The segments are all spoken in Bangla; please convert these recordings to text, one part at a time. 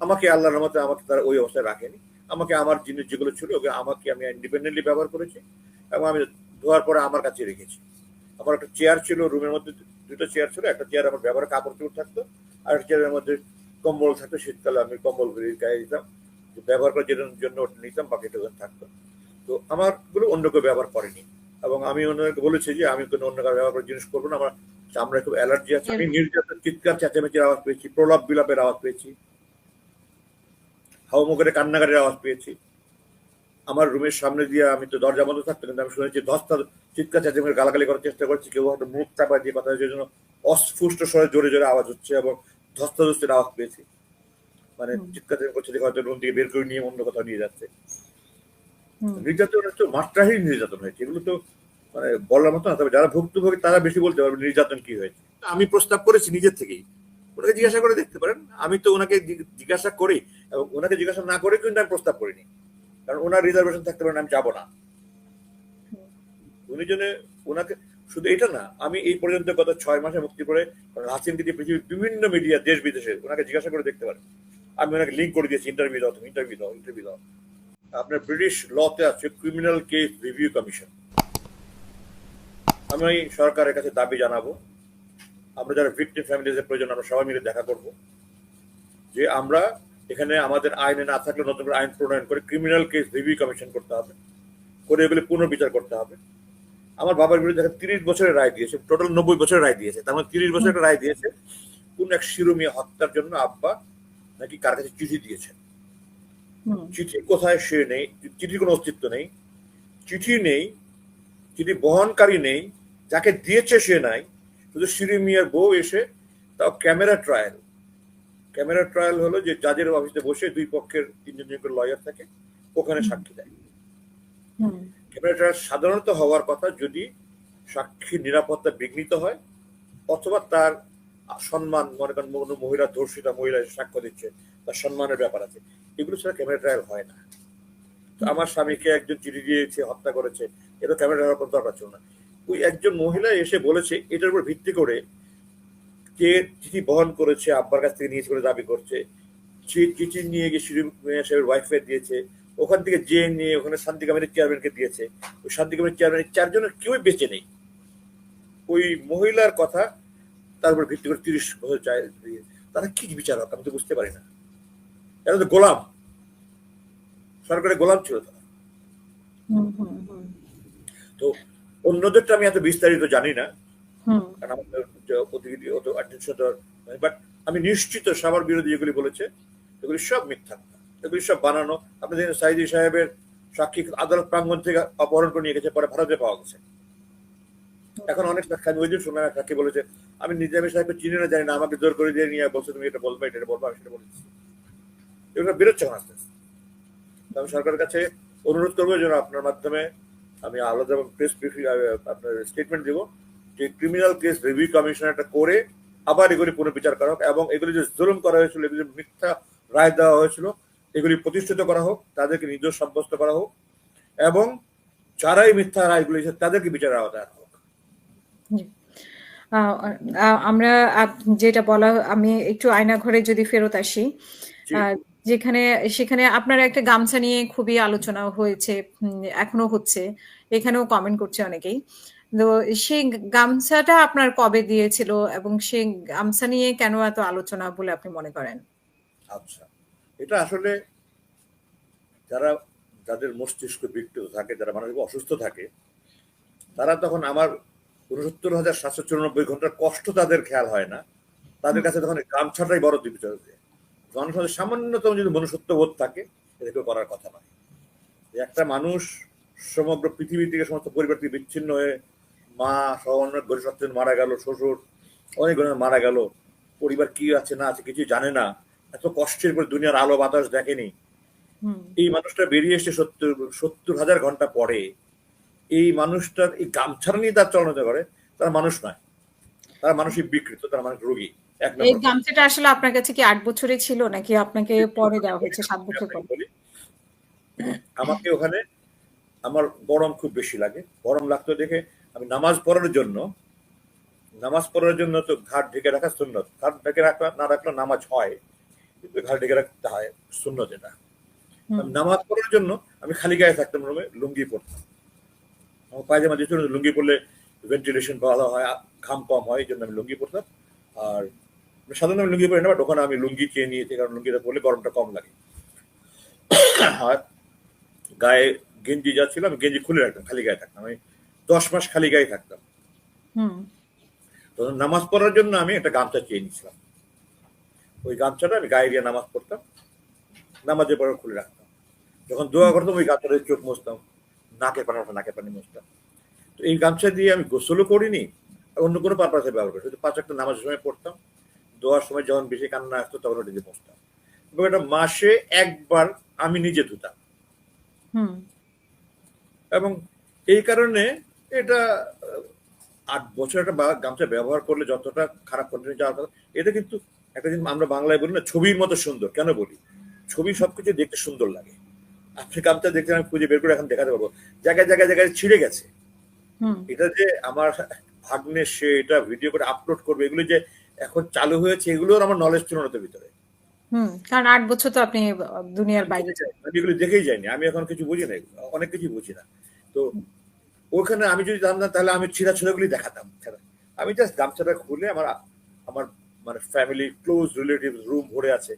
আমাকে আল্লাহর রহমতে আমাকে তারা ওই অবস্থায় রাখেনি। আমাকে আমার জিনিস যেগুলো ছিল ওকে আমাকে আমি ইন্ডিপেন্ডেন্টলি ব্যবহার করেছি এবং আমি ধোয়ার পরে আমার কাছে রেখেছি। আমার একটা চেয়ার ছিল রুমের মধ্যে দুটো চেয়ার ছিল একটা চেয়ার আমার ব্যবহার কাপড় চোপড় থাকতো আর একটা চেয়ারের মধ্যে কম্বল থাকতো শীতকালে আমি কম্বল গায়ে দিতাম ব্যবহার করার জন্য জন্য ওটা নিতাম বাকিটা থাকতো। তো আমারগুলো অন্য কেউ ব্যবহার করেনি এবং আমি অন্যকে বলেছি যে আমি কোনো অন্য কারও ব্যবহার করার জিনিস করব না আমার চামড়ায় খুব অ্যালার্জি আছে। আমি নির্যাতন চিৎকার চেঁচামেচির আওয়াজ পেয়েছি প্রলাপ বিলাপের আওয়াজ পেয়েছি। হাওয়া মুখে কান্নাকাটির আওয়াজ পেয়েছি। আমার রুমের সামনে দিয়ে আমি তো দরজা বন্ধ থাকতো কিন্তু আমি শুনেছি দশটা চিৎকার চেঁচামেচি গালাগালি করার চেষ্টা করছি। কেউ হয়তো মুখ চাপা দিয়ে কথা হচ্ছে জন্য অস্ফুষ্ট স্বরে জোরে জোরে আওয়াজ হচ্ছে এবং ধস্তাধস্তির আওয়াজ পেয়েছি। মানে। চিৎকার করছে দেখে হয়তো রুম থেকে বের করে নিয়ে অন্য কোথাও নিয়ে যাচ্ছে। নির্যাতন তো মাত্রাহীন নির্যাতন হয়েছে এগুলো তো মানে বলার মতো না তবে যারা ভুক্তভোগী তারা বেশি বলতে পারবে নির্যাতন কি হয়েছে। আমি প্রস্তাব করেছি নিজের থেকেই ওনাকে জিজ্ঞাসা করে দেখতে পারেন। আমি তো ওনাকে জিজ্ঞাসা করি এবং ওনাকে জিজ্ঞাসা না করে কিন্তু আমি প্রস্তাব করিনি। কারণ ওনার রিজার্ভেশন থাকতে পারেন আমি যাব না। উনি জন্য ওনাকে, শুধু এটা না, আমি এই পর্যন্ত গত ছয় মাসে মুক্তি করে হাসিনকে দিয়ে পৃথিবীর বিভিন্ন মিডিয়া দেশ বিদেশে ওনাকে জিজ্ঞাসা করে দেখতে পারেন। আমি ওনাকে লিঙ্ক করে দিয়েছি ইন্টারভিউ দাও তুমি ইন্টারভিউ দাও ইন্টারভিউ দাও। আপনার ব্রিটিশ লতে আছে ক্রিমিনাল কেস রিভিউ কমিশন আমি সরকারের কাছে দাবি জানাব। আমরা যারা ভিক্টিম ফ্যামিলিজের প্রয়োজন আমরা সবাই মিলে দেখা করব যে আমরা এখানে আমাদের আইনে না থাকলে নতুন করে আইন প্রণয়ন করে ক্রিমিনাল কেস রিভিউ কমিশন করতে হবে করে এগুলি পুনর্বিচার করতে হবে। আমার বাবার বিরুদ্ধে এখন তিরিশ বছরের রায় দিয়েছে টোটাল নব্বই বছরের রায় দিয়েছে তার মানে তিরিশ বছরের রায় দিয়েছে কোন এক শিরোমিয়া হত্যার জন্য আব্বা নাকি কার কাছে চিঠি দিয়েছেন? চিঠি কোথায় সে নেই চিঠির কোনো অস্তিত্ব নেই চিঠি নেই চিঠি বহনকারী নেই যাকে দিয়েছে সে নাই শুধু সিরিমিয়ার বউ এসে তাও ক্যামেরা ট্রায়াল। ক্যামেরা ট্রায়াল হলো যে জাজের অফিসে বসে দুই পক্ষের তিনজন করে লয়ার থাকে ওখানে সাক্ষী দেয়। ক্যামেরা ট্রায়াল সাধারণত হওয়ার কথা যদি সাক্ষীর নিরাপত্তা বিঘ্নিত হয় অথবা তার সম্মান মনে করেন কোনো মহিলা ধর্ষিতা মহিলা সাক্ষ্য দিচ্ছে তার সম্মানের ব্যাপার আছে এগুলো ছাড়া ক্যামেরা ট্রায়াল হয় না। তো আমার স্বামীকে একজন চিঠি দিয়েছে হত্যা করেছে এটা ক্যামেরা ট্রায়াল দরকার ছিল না। ওই একজন মহিলা এসে বলেছে এটার উপর ভিত্তি করে কে চিঠি বহন করেছে আব্বার কাছ থেকে নিয়েছে বলে দাবি করছে। চিঠি নিয়ে গিয়ে শিরু সাহেবের ওয়াইফে দিয়েছে। ওখান থেকে যে নিয়ে ওখানে শান্তি কমিটির চেয়ারম্যানকে দিয়েছে। ওই শান্তি কমিটির চেয়ারম্যানের চারজনের কেউই বেঁচে নেই। ওই মহিলার কথা তার উপর ভিত্তি করে তিরিশ বছর চায় তারা কি বিচার বিচারক? আমি তো বুঝতে পারি না। এরা তো গোলাম। সরকারের গোলাম ছিল তারা। তো অন্যদেরটা আমি এত বিস্তারিত জানি না। কারণ আমাদের যে প্রতিনিধি অত attention বাট আমি নিশ্চিত সাবার বিরোধী যেগুলি বলেছে। এগুলি সব মিথ্যা। এগুলি সব বানানো। আপনি দেখেন সাইদি সাহেবের সাক্ষী আদালত প্রাঙ্গণ থেকে অপহরণ করে নিয়ে গেছে পরে ভারতে পাওয়া গেছে। এখন অনেক সাক্ষী আমি ওই দিন শুনলাম সাক্ষী বলেছে আমি নিজামী সাহেবকে চিনি না জানি না আমাকে জোর করে দিয়ে নিয়ে বলছে তুমি এটা বলবে এটা বলব আমি সেটা বলেছি এগুলো বেরোচ্ছে এখন আস্তে আস্তে আমি সরকারের কাছে অনুরোধ করব যেন আপনার মাধ্যমে আমি আলাদা প্রেস ব্রিফিং আপনার স্টেটমেন্ট দেবো যে ক্রিমিনাল কেস রিভিউ কমিশন একটা করে আবার এগুলি পুনর্বিচার করা হোক এবং এগুলি যে জুলুম করা হয়েছিল এগুলি মিথ্যা রায় দেওয়া হয়েছিল এগুলি প্রতিষ্ঠিত করা হোক তাদেরকে নির্দোষ সাব্যস্ত করা হোক এবং যারাই মিথ্যা রায়গুলি তাদেরকে বিচারের আওতায় আনা হোক। আমরা যেটা বলা আমি একটু আয়না ঘরে যদি ফেরত আসি যেখানে, সেখানে আপনার একটা গামছা নিয়ে খুবই আলোচনা হয়েছে এখনও হচ্ছে, এখানেও কমেন্ট করছে অনেকেই। তো সেই গামছাটা আপনার কবে দিয়েছিল এবং সেই গামছা নিয়ে কেন এত আলোচনা বলে আপনি মনে করেন? আচ্ছা এটা আসলে যারা, যাদের মস্তিষ্ক বিকৃত থাকে, যারা মানসিক অসুস্থ থাকে, তারা তখন আমার উনসত্তর হাজার সাতশো চুরানব্বই ঘণ্টার কষ্ট তাদের খেয়াল হয় না। তাদের কাছে তখন গামছাটাই বড় বিপদ জনসমাজের সামান্যতম যদি মনুষ্যত্ব বোধ থাকে এটা কেউ করার কথা নয়। একটা মানুষ সমগ্র পৃথিবী থেকে সমস্ত পরিবার থেকে বিচ্ছিন্ন হয়ে মা সহ অন্য গরিব সত্ত্বেন মারা গেল শ্বশুর অনেক মারা গেল পরিবার কি আছে না আছে কিছু জানে না এত কষ্টের পর দুনিয়ার আলো বাতাস দেখেনি। এই মানুষটা বেরিয়ে এসে সত্তর সত্তর হাজার ঘণ্টা পরে এই মানুষটার এই গামছাড়া নিয়ে তার চলনতে করে তারা মানুষ নয়। তারা মানসিক বিকৃত তারা মানুষ রোগী। এই গামছাটা আসলে আপনার কাছে কি আট বছরে ছিল নাকি আপনাকে পরে দেওয়া হয়েছে সাত বছর পর? আমাকে ওখানে আমার গরম খুব বেশি লাগে। গরম লাগতো দেখে আমি নামাজ পড়ার জন্য নামাজ পড়ার জন্য তো ঘাট ঢেকে রাখা সুন্নত। ঘাট ঢেকে রাখা না রাখলে নামাজ হয় কিন্তু ঘাড়ে ডেকে রাখতে হয় হুম, আমি নামাজ পড়ার জন্য আমি খালি গায়ে থাকতাম রুমে লুঙ্গি পরতাম আমার পায়জামা দিতে লুঙ্গি পরলে ভেন্টিলেশন ভালো হয় ঘাম কম হয় এই জন্য আমি লুঙ্গি পরতাম। আর সাধারণত আমি লুঙ্গি পরি না বাট ওখানে আমি লুঙ্গি চেয়ে নিয়েছি কারণ লুঙ্গিটা পরলে গরমটা কম লাগে। আর গায়ে গেঞ্জি যা ছিল আমি গেঞ্জি খুলে রাখতাম খালি গায়ে থাকতাম। আমি দশ মাস খালি গায়ে থাকতাম। হুম, তখন নামাজ পড়ার জন্য আমি একটা গামছা চেয়ে নিয়েছিলাম। ওই গামছাটা আমি গায়ে দিয়ে নামাজ পড়তাম নামাজের পরে খুলে রাখতাম। যখন দোয়া করতাম ওই গামছাটা চোখ মুছতাম নাকে পানি নাকে পানি মুছতাম। তো এই গামছা দিয়ে আমি গোসলও করিনি আর অন্য কোনো পারপাসে ব্যবহার করি শুধু পাঁচ একটা নামাজের সময় পড়তাম দোয়ার সময় যখন বেশি কান্না আসতো তখন ওটা দিয়ে মুছতাম এবং এটা মাসে একবার আমি নিজে ধুতাম। এবং এই কারণে এটা আট বছর একটা গামছা ব্যবহার করলে যতটা খারাপ কন্টিনিউ যাওয়ার কথা এটা কিন্তু একটা জিনিস আমরা বাংলায় বলি না ছবির মতো সুন্দর। কেন বলি? ছবি সবকিছু দেখতে সুন্দর লাগে। আপনি গামছা দেখতে আমি খুঁজে বের করে এখন দেখাতে পারব। জায়গায় জায়গায় জায়গায় ছিঁড়ে গেছে। হুম, এটা যে আমার ভাগ্নে সে এটা ভিডিও করে আপলোড করবে এগুলো যে এখন চালু হয়েছে এগুলোর আমার নলেজ ছিল না তো ভিতরে। হুম, কারণ আট বছর তো আপনি দুনিয়ার বাইরে। আমি এগুলো দেখেই যাইনি আমি এখন কিছু বুঝি না অনেক কিছু বুঝি না। তো ওখানে আমি যদি জানতাম তাহলে আমি ছিঁড়া ছিঁড়াগুলি দেখাতাম। আমি জাস্ট গামছাটা খুলে আমার আমার মানে ফ্যামিলি ক্লোজ রিলেটিভ রুম ভরে আছে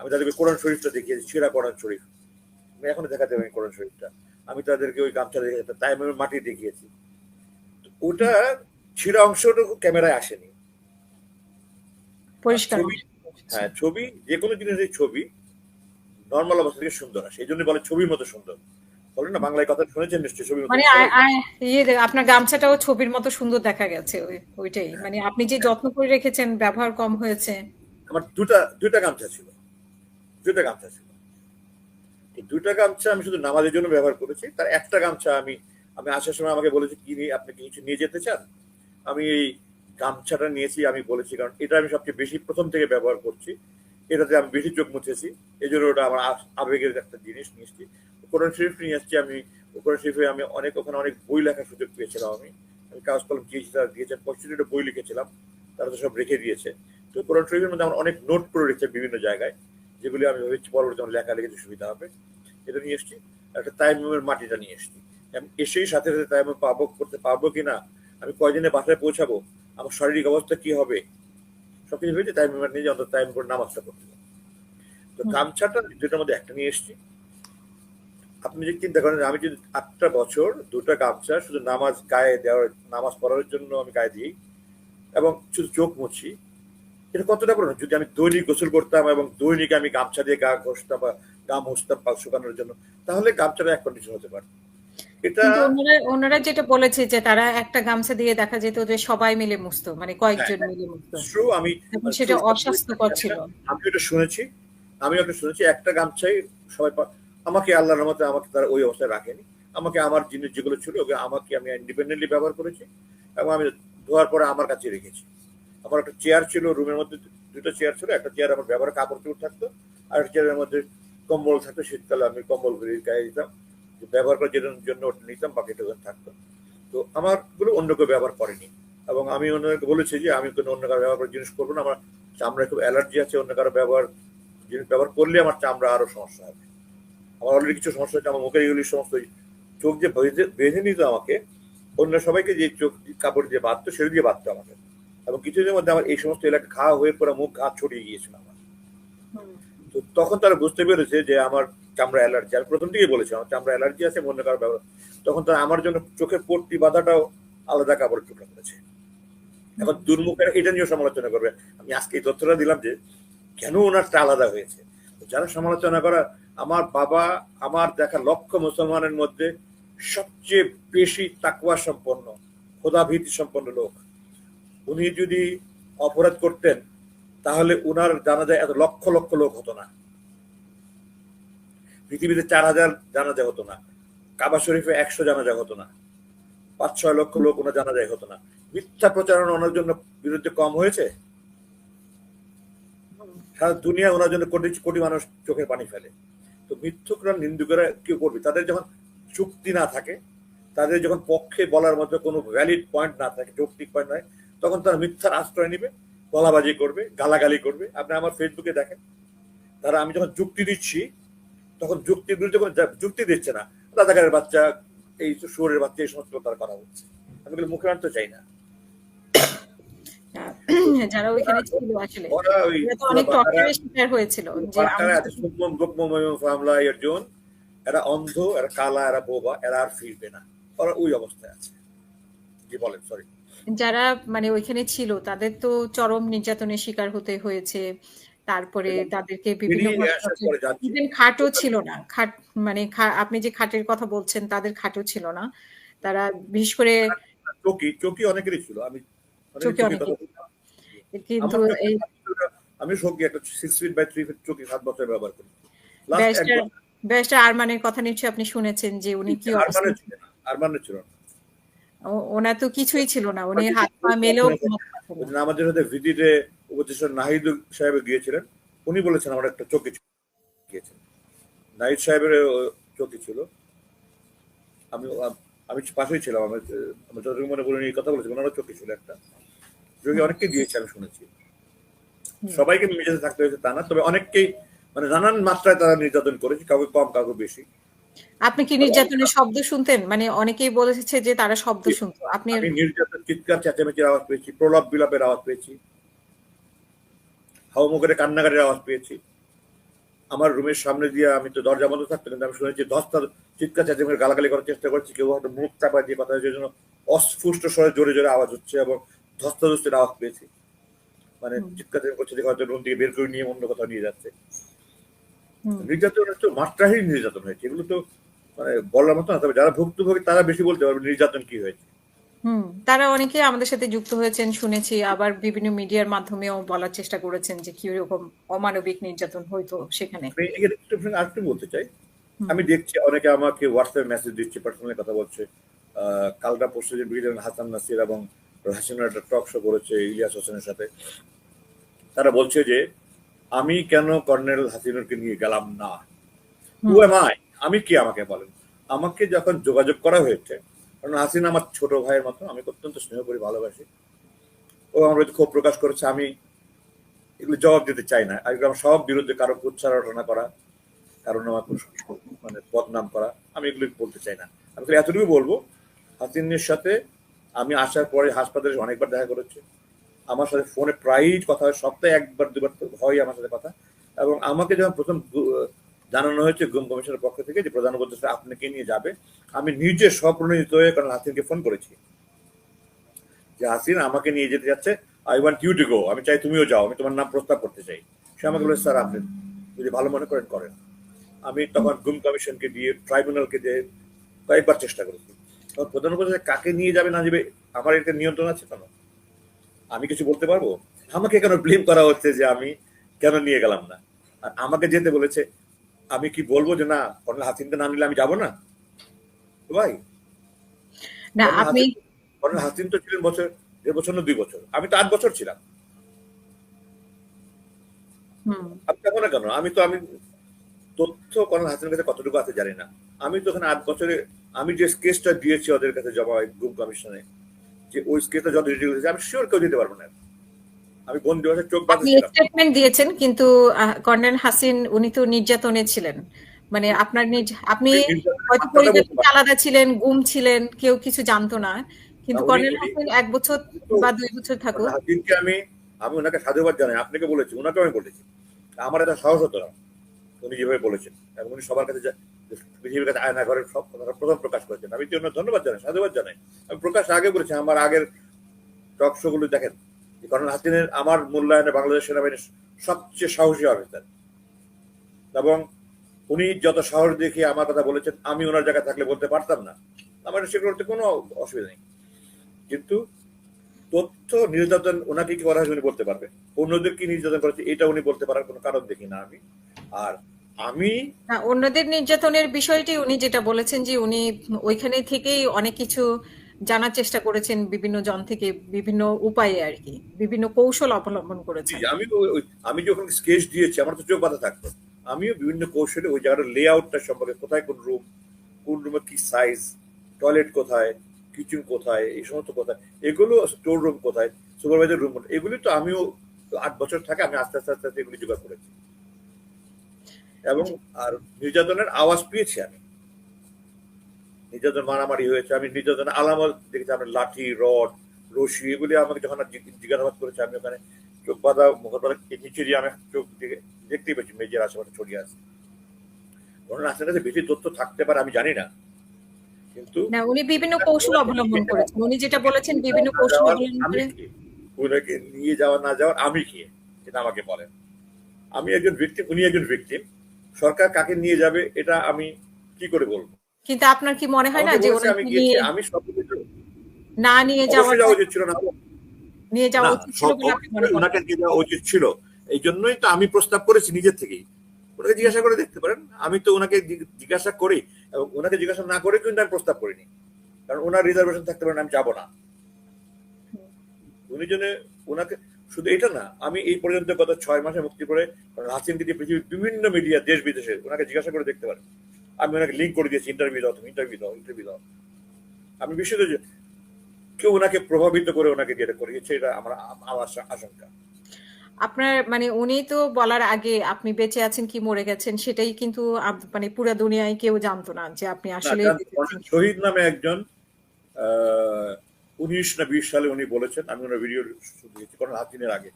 আমি তাদেরকে কোরআন শরীফটা দেখিয়েছি ছিঁড়া কোরআন শরীফ। আমি এখনও দেখাতে পারি কোরআন শরীফটা। আমি তাদেরকে ওই গামছা তাই আমি মাটি দেখিয়েছি। ওটা ছিঁড়া অংশটুকু ক্যামেরায় আসেনি। পরিষ্কার হ্যাঁ ছবি যে কোনো জিনিসের ছবি নর্মাল অবস্থা থেকে সুন্দর আসে। এই জন্য বলে ছবির মতো সুন্দর। বলেন না বাংলায় কথা শুনেছেন নিশ্চয়ই ছবির মানে ইয়ে আপনার গামছাটাও ছবির মতো সুন্দর দেখা গেছে ওই ওইটাই। মানে আপনি যে যত্ন করে রেখেছেন ব্যবহার কম হয়েছে। আমার দুটা দুটা গামছা ছিল। দুটা গামছা ছিল। এই দুটা গামছা আমি শুধু নামাজের জন্য ব্যবহার করেছি। তার একটা গামছা আমি আমি আসার সময় আমাকে বলেছে কি আপনি কি কিছু নিয়ে যেতে চান? আমি এই গামছাটা নিয়েছি, আমি বলেছি, কারণ এটা আমি সবচেয়ে বেশি প্রথম থেকে ব্যবহার করছি। এটাতে আমি বেশি চোখ মুছেছি। এই জন্য ওটা আমার আবেগের একটা জিনিস নিয়েছি কোরআন শরীফ নিয়ে আসছি আমি কোরআন শরীফে আমি অনেক, ওখানে অনেক বই লেখার সুযোগ পেয়েছিলাম আমি। আমি কাগজ কলম দিয়েছি, তারা দিয়েছেন, পঁয়ষট্টিটা বই লিখেছিলাম, তারা তো সব রেখে দিয়েছে। তো কোরআন শরীফের মধ্যে আমার অনেক নোট করে রেখেছে বিভিন্ন জায়গায়, যেগুলি আমি ভেবেছি পরবর্তী আমার লেখা লিখতে সুবিধা হবে। এটা নিয়ে এসেছি একটা তাইমের মাটিটা নিয়ে এসেছি। এসেই সাথে সাথে তাইম পাবো, করতে পারব কিনা আমি কয়দিনে বাসায় পৌঁছাবো? আমার শারীরিক অবস্থা কি হবে সবকিছু ভেবেছি তাইম নিয়ে যে অন্তত তাইম করে নামাজটা করতে। তো। গামছাটা দুটার মধ্যে একটা নিয়ে এসেছি আপনি যদি চিন্তা করেন আমি যদি আটটা বছর দুটো গামছা শুধু নামাজ গায়ে দেওয়ার নামাজ পড়ার জন্য আমি গায়ে দিই এবং শুধু চোখ মুছি এটা কতটা বড় যদি আমি দৈনিক গোসল করতাম এবং দৈনিক আমি গামছা দিয়ে গা ঘষতাম বা গা মুছতাম পা শুকানোর জন্য তাহলে গামছাটা এক কন্ডিশন হতে পারে এটা ওনারা যেটা বলেছে যে তারা একটা গামছা দিয়ে দেখা যেত যে সবাই মিলে মুছতো মানে কয়েকজন হ্যাঁ, মিলে মুছতো। ট্রু আমি সেটা অস্বাস্থ্যকর ছিল। আমি ওটা শুনেছি আমি ওটা শুনেছি একটা গামছাই সবাই আমাকে আল্লাহর রহমতে আমাকে তারা ওই অবস্থায় রাখেনি। আমাকে আমার জিনিস যেগুলো ছিল ওকে আমাকে আমি ইন্ডিপেন্ডেন্টলি ব্যবহার করেছি এবং আমি ধোয়ার পরে আমার কাছে রেখেছি। আমার একটা চেয়ার ছিল রুমের মধ্যে দুটো চেয়ার ছিল একটা চেয়ার আমার ব্যবহার কাপড় চোপড় থাকতো আর একটা চেয়ারের মধ্যে কম্বল থাকতো শীতকালে আমি কম্বল গায়ে দিতাম। ব্যবহার করার জন্য ওটা নিতাম বাকিটা ওখানে থাকতো। তো আমারগুলো অন্য কেউ ব্যবহার করেনি। এবং আমি অন্যকে বলেছি যে আমি কোনো অন্য কারও ব্যবহার করার জিনিস করব না। আমার চামড়ায় খুব অ্যালার্জি আছে অন্য কারও ব্যবহার জিনিস ব্যবহার করলে আমার চামড়া আরও সমস্যা হবে। আমার অলরেডি কিছু সমস্যা হচ্ছে আমার মুখের এগুলি সমস্ত চোখ যে বেঁধে বেঁধে নিত আমাকে অন্য সবাইকে যে চোখ কাপড় দিয়ে বাঁধতো সেটা দিয়ে বাঁধতো আমাকে। এবং কিছুদিনের মধ্যে আমার এই সমস্ত এলাকা খাওয়া হয়ে পরে মুখ হাত ছড়িয়ে গিয়েছিল আমার। তো তখন তারা বুঝতে পেরেছে যে আমার চামড়া অ্যালার্জি। আমি প্রথম দিকে বলেছি, আমার চামড়া অ্যালার্জি আছে আমি অন্য কারও ব্যবহার তখন তারা আমার জন্য চোখের পট্টি বাঁধাটাও আলাদা কাপড় চোখে করেছে। এখন দুর্মুখের এটা নিয়েও সমালোচনা করবে। আমি আজকে এই তথ্যটা দিলাম যে, কেন ওনারটা আলাদা হয়েছে? যারা সমালোচনা করা, আমার বাবা, আমার দেখা লক্ষ মুসলমানের মধ্যে সবচেয়ে বেশি তাকুয়া সম্পন্ন, খোদাভীতি সম্পন্ন লোক। উনি যদি অপরাধ করতেন, তাহলে উনার জানা যায় এত লক্ষ লক্ষ লোক হতো না। পৃথিবীতে চার হাজার জানাজা হতো না। কাবা শরীফে একশো জানাজা হতো না। পাঁচ ছয় লক্ষ লোক ওনার জানাজাই হতো না। মিথ্যা প্রচারণা ওনার জন্য বিরুদ্ধে কম হয়েছে? সারা দুনিয়া ওনার জন্য কোটি কোটি মানুষ চোখের পানি ফেলে। তো মিথ্যকরা, নিন্দুকরা কেউ করবে? তাদের যখন চুক্তি না থাকে, তাদের যখন পক্ষে বলার মধ্যে কোনো ভ্যালিড পয়েন্ট না থাকে, যৌক্তিক পয়েন্ট নয়, তখন তারা মিথ্যার আশ্রয় নেবে, গলাবাজি করবে, গালাগালি করবে। আপনি আমার ফেসবুকে দেখেন। তারা আমি যখন যুক্তি দিচ্ছি তখন যুক্তির বিরুদ্ধে কোনো যুক্তি দিচ্ছে না রাজাকারের বাচ্চা এই সুরের বাচ্চা এই সমস্ত তারা করা হচ্ছে। আমি মুখে আনতে চাই না। যারা ওইখানে ছিল আসলে। ওরা ওই এরা তো অনেক শিকার হয়েছিল যে বাচ্চারা আমরা- এত সুকমম গুকমম এবং ফামলা একজন এরা অন্ধ এরা কালা এরা বোবা এরা আর ফিরবে না। ওরা ওই অবস্থায় আছে। জি বলেন? সরি যারা মানে ওইখানে ছিল তাদের তো চরম নির্যাতনের শিকার হতে হয়েছে। তারপরে তাদেরকে বিভিন্ন ইভেন খাটও ছিল না। খাট মানে আপনি যে খাটের কথা বলছেন তাদের খাটও ছিল না। তারা বিশেষ করে চকি চকি অনেকেরই ছিল। আমি। কিন্তু আমি সঙ্গী একটা six feet by three feet চকি সাত বছর ব্যবহার করি। ব্যারিস্টার আরমানের কথা নিশ্চয়ই আপনি শুনেছেন যে উনি কি অবস্থা? আরমানের ছিল ওনার তো কিছুই ছিল না। উনি হাত পা মেলেও। আমাদের সাথে ভিজিটে উপদেষ্টা নাহিদুল সাহেব গিয়েছিলেন উনি বলেছেন আমার একটা চকি গিয়েছেন। নাহিদ সাহেবের চকি ছিল। আমি আমি পাশেই ছিলাম আমার আহ, আমার যতটুকু মনে করি কথা বলেছেন ওনারও চকি ছিল একটা। চকি অনেককে দিয়েছে আমি শুনেছি। সবাইকে মিলেছে থাকতে হয়েছে তা না তবে অনেককেই মানে নানান মাত্রায় তারা নির্যাতন করেছে কাউকে কম কাউকে বেশি। আপনি কি নির্যাতনের শব্দ শুনতেন? মানে অনেকেই বলেছে যে তারা শব্দ শুনতো। আপনি নির্যাতন চিৎকার চেঁচামেচির আওয়াজ পেয়েছি প্রলাপ বিলাপের আওয়াজ পেয়েছি। হাওয়া করে কান্নাকাটির আওয়াজ পেয়েছি। আমার রুমের সামনে দিয়ে আমি তো দরজা বন্ধ থাকতো কিন্তু আমি শুনেছি দশটা চিৎকার চেঁচামেচি গালাগালি করার চেষ্টা করছি কেউ হয়তো মুখ চাপা দিয়ে কথা হচ্ছে জন্য অস্ফুষ্ট স্বরে জোরে জোরে আওয়াজ হচ্ছে এবং ধস্তাধস্তির আওয়াজ পেয়েছি। মানে। চিৎকার করছে দেখে হয়তো রুম থেকে বের করে নিয়ে অন্য কোথাও নিয়ে যাচ্ছে। নির্যাতন তো মাত্রাহীন নির্যাতন হয়েছে। এগুলো তো মানে বলার মতো না তবে যারা ভুক্তভোগী তারা বেশি বলতে পারবে নির্যাতন কি হয়েছে। হুম। তারা অনেকে আমাদের সাথে যুক্ত হয়েছেন শুনেছি। আবার বিভিন্ন মিডিয়ার মাধ্যমেও বলার চেষ্টা করেছেন যে কি রকম অমানবিক নির্যাতন হইতো সেখানে। আরেকটু বলতে চাই। আমি দেখছি অনেকে আমাকে হোয়াটসঅ্যাপে মেসেজ দিচ্ছে পার্সোনালি কথা বলছে। আহ, কালটা পরশু যে ব্রিগেডিয়ার হাসান নাসির এবং হাসিনা একটা টক শো করেছে ইলিয়াস হোসেনের সাথে। তারা বলছে যে আমি কেন কর্নেল হাসিনুরকে নিয়ে গেলাম না। হু এম আই আমি কি আমাকে বলেন? আমাকে যখন যোগাযোগ করা হয়েছে কারণ হাসিনা আমার ছোট ভাইয়ের মতো, আমি অত্যন্ত স্নেহ করি, ভালোবাসি। ও আমার ক্ষোভ প্রকাশ করেছে, আমি এগুলো জবাব দিতে চাই না। আর আমার সব বিরুদ্ধে কারও উচ্চারণা করা কারণ আমার মানে বদনাম করা, আমি এগুলো বলতে চাই না। আমি খালি এতটুকু বলব, হাসিনের সাথে আমি আসার পরে হাসপাতালে অনেকবার দেখা করেছে। আমার সাথে ফোনে প্রায়ই কথা হয়, সপ্তাহে একবার, দুবার হয় আমার সাথে কথা। এবং আমাকে যখন প্রথম জানানো হয়েছে গুম কমিশনের পক্ষ থেকে যে প্রধান উপদেষ্টা আপনাকে নিয়ে যাবে। আমি নিজে স্বপ্রণোদিত হয়ে কারণ হাসিনকে ফোন করেছি। যে হাসিন আমাকে নিয়ে যেতে যাচ্ছে I want you to go আমি চাই তুমিও যাও, আমি তোমার নাম প্রস্তাব করতে চাই। সে আমাকে বলে স্যার, আপনি যদি ভালো মনে করেন করেন। আমি তখন গুম কমিশনকে দিয়ে, ট্রাইব্যুনালকে দিয়ে কয়েকবার চেষ্টা করেছি। তখন প্রধান উপদেষ্টা কাকে নিয়ে যাবে না যাবে, আমার এটা নিয়ন্ত্রণ আছে কেন? আমি কিছু বলতে পারব? আমাকে কেন ব্লেম করা হচ্ছে যে আমি কেন নিয়ে গেলাম না? আর আমাকে যেতে বলেছে আমি কি বলব যে না কর্নেল হাসিনকে না নিলে আমি যাব না? ভাই। না আপনি কর্নেল হাসিন তো ছিলেন বছর দেড় বছর না দুই বছর। আমি তো আট বছর ছিলাম। আমি যাব না কেন? আমি তো আমি তথ্য কর্নেল হাসিনের কাছে কতটুকু আছে জানি না। আমি তো ওখানে আট বছরে আমি যে কেসটা দিয়েছি ওদের কাছে জমা গুম কমিশনে যে ওই কেসটা যত রিডিউল হয়েছে আমি শিওর কেউ দিতে পারব না। আমি বন্দি চোখ স্টেটমেন্ট দিয়েছেন কিন্তু কর্নেল হাসিন উনি তো নির্যাতনে ছিলেন। মানে আপনার নিজ আপনি হয়তো আলাদা ছিলেন গুম ছিলেন কেউ কিছু জানতো না। কিন্তু কর্নেল হাসিন এক বছর বা দুই বছর থাকুক। হাসিনকে আমি আমি ওনাকে সাধুবাদ জানাই আপনাকে বলেছি ওনাকে আমি বলেছি। আমার এটা সাহস হতো না উনি যেভাবে বলেছেন। এবং উনি সবার কাছে পৃথিবীর কাছে আয়না ঘরের সব কথা প্রথম প্রকাশ করেছেন। আমি জন্য ধন্যবাদ জানাই সাধুবাদ জানাই। আমি প্রকাশ আগে বলেছি আমার আগের টক শো গুলো দেখেন কর্নেল হাসিনের আমার মূল্যায়নে বাংলাদেশ সেনাবাহিনীর সবচেয়ে সাহসী অফিসার এবং উনি যত সাহস দেখিয়ে আমার কথা বলেছেন, আমি ওনার জায়গায় থাকলে বলতে পারতাম না। আমার সেগুলো কোনো অসুবিধা নেই। কিন্তু তথ্য নির্যাতন ওনাকে কি করা হয়েছে উনি বলতে পারবে? অন্যদের কি নির্যাতন করেছে এটা উনি বলতে পারার কোনো কারণ দেখি না আমি। আর আমি অন্যদের নির্যাতনের বিষয়টি উনি যেটা বলেছেন যে উনি ওইখানে থেকেই অনেক কিছু জানার চেষ্টা করেছেন বিভিন্ন জন থেকে বিভিন্ন উপায়ে আর কি বিভিন্ন কৌশল অবলম্বন করেছেন। আমি আমি যখন স্কেচ দিয়েছি আমার তো চোখ বাঁধা থাকতো। আমিও বিভিন্ন কৌশলে ওই জায়গাটার লে আউটটা সম্পর্কে কোথায় কোন রুম কোন রুমের কি সাইজ টয়লেট কোথায় কিচেন কোথায় এই সমস্ত কোথায় এগুলো স্টোর রুম কোথায় সুপারভাইজার রুম এগুলি তো আমিও আট বছর থাকে আমি আস্তে আস্তে আস্তে আস্তে এগুলি জোগাড় করেছি। এবং আর নির্যাতনের আওয়াজ পেয়েছি আমি। নির্যাতন মারামারি হয়েছে আমি নির্যাতনের আলামত দেখেছি আমি লাঠি রড রশি এগুলি আমাকে যখন জিজ্ঞাসাবাদ করেছে আমি ওখানে চোখ বাঁধা বাঁধা নিচে দিয়ে আমি চোখ দিকে দেখতেই পেয়েছি মেজের আশেপাশে ছড়িয়ে আছে। ওনার কাছে বেশি তথ্য থাকতে পারে আমি জানি না। কিন্তু না উনি বিভিন্ন কৌশল অবলম্বন করেছেন। উনি যেটা বলেছেন বিভিন্ন কৌশল অবলম্বন করে? নিয়ে যাওয়া না যাওয়ার আমি কে? এটা আমাকে বলেন আমি একজন ভিকটিম উনি একজন ভিকটিম সরকার কাকে নিয়ে যাবে এটা আমি কি করে বলব? কিন্তু আপনার কি মনে হয় না যে আমি না নিয়ে যাওয়া উচিত ছিল না। নিয়ে যাওয়া উচিত ছিল বলে আপনি অবশ্যই করেন? ওনাকে নিয়ে যাওয়া উচিত ছিল। এই জন্যই তো আমি প্রস্তাব করেছি নিজের থেকেই। ওনাকে জিজ্ঞাসা করে দেখতে পারেন। আমি তো ওনাকে জিজ্ঞাসা করি এবং ওনাকে জিজ্ঞাসা না করে কিন্তু আমি প্রস্তাব করিনি। কারণ ওনার রিজার্ভেশন থাকতে পারেন আমি যাব না। উনি জন্য ওনাকে শুধু এটা না আমি এই পর্যন্ত গত ছয় মাসে মুক্তি করে হাসিনকে দিয়ে পৃথিবীর বিভিন্ন মিডিয়া দেশ বিদেশে ওনাকে জিজ্ঞাসা করে দেখতে পারেন আমি ওনাকে লিঙ্ক করে দিয়েছি ইন্টারভিউ দাও তুমি ইন্টারভিউ দাও ইন্টারভিউ দাও। আমি বিশেষ যে কেউ ওনাকে প্রভাবিত করে ওনাকে দিয়ে করিয়েছে এটা আমার আমার আশঙ্কা। আপনার মানে উনি তো বলার আগে আপনি বেঁচে আছেন কি মরে গেছেন সেটাই কিন্তু মানে পুরো দুনিয়ায় কেউ জানতো না যে আপনি আসলে শহীদ নামে একজন উনিশ না বিশ সালে উনি বলেছেন আমি ওনার ভিডিও দিয়েছি কর্নেল হাসিনের আগে।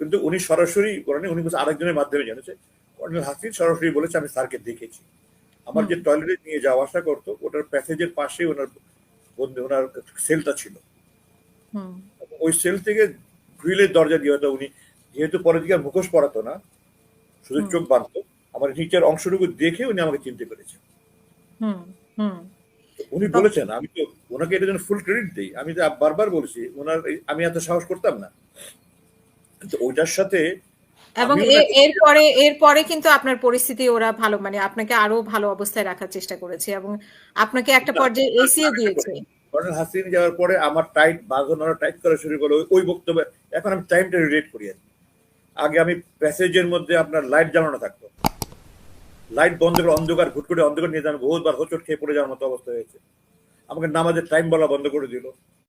কিন্তু উনি সরাসরি করেনি উনি আরেকজনের মাধ্যমে জেনেছে কর্নেল হাসিন সরাসরি বলেছে আমি স্যারকে দেখেছি। আমার যে টয়লেটে নিয়ে যাওয়া আসা করতো ওটার প্যাসেজের পাশে ওনার বন্ধু ওনার সেলটা ছিল। ওই সেল থেকে গ্রিলের দরজা দিয়ে হয়তো উনি যেহেতু পরের দিকে মুখোশ পড়াতো না শুধু চোখ বাঁধতো আমার নিচের অংশটুকু দেখে উনি আমাকে চিনতে পেরেছেন হুম হুম। উনি বলেছেন আমি তো ওনাকে এটা জন্য ফুল ক্রেডিট দিই। আমি তো বারবার বলছি ওনার আমি এত সাহস করতাম না। কিন্তু ওইটার সাথে এবং এরপরে এরপরে কিন্তু আপনার পরিস্থিতি ওরা ভালো মানে আপনাকে আরও ভালো অবস্থায় রাখার চেষ্টা করেছে এবং আপনাকে একটা পর্যায়ে না, এসিও দিয়েছে। কর্নেল হাসিন যাওয়ার পরে আমার টাইট টাইট করা শুরু করল ওই- বক্তব্য এখন আমি টাইমটা রিলেট করি আগে আমি প্যাসেজের মধ্যে আপনার লাইট জ্বালানো থাকতো। লাইট বন্ধ করে অন্ধকার ঘুট অন্ধকার নিয়ে যান বহুতবার হোচট খেয়ে পড়ে যাওয়ার মতো অবস্থা হয়েছে। আমাকে নামাজের টাইম বলা বন্ধ করে দিল।